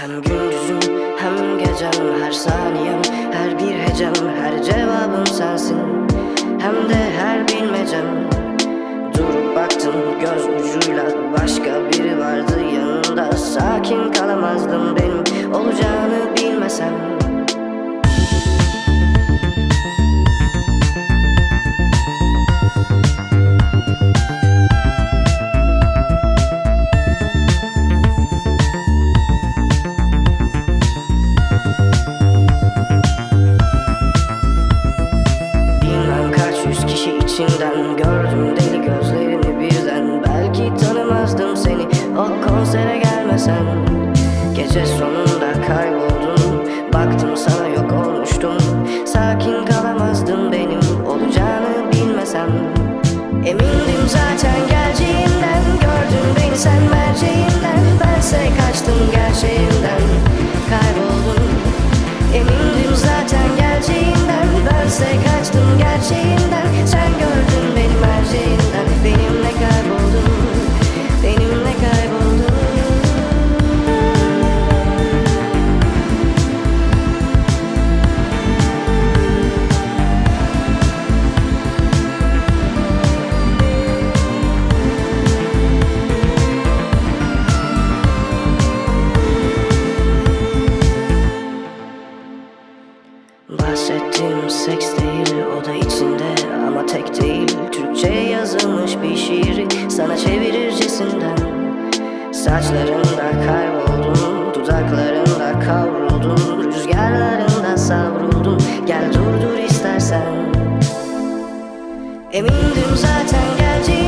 Hem gündüzüm hem gecem her saniyem Her bir hecem her cevabım sensin. Hem de her bilmecem. Durup baktım göz ucuyla Başka biri vardı yanında. Sakin kalamazdım benim Olacağını bilmesem kişi içinden Gördüm deli gözlerini birden. Belki tanımazdım seni O konsere gelmesen. Gece sonunda kayboldun Baktım sana yok olmuştum. Sakin kalamazdım benim Olacağını bilmesem. Emindim zaten geleceğinden Gördün beni sen merceğinden Bense kaçtım seks değil o da içinde. Ama tek değil Türkçe yazılmış bir şiiri sana çevirircesinden Saçlarında kayboldun, dudaklarında kavruldun Rüzgarlarında savruldun, gel durdur istersen. Emindim zaten geleceğinden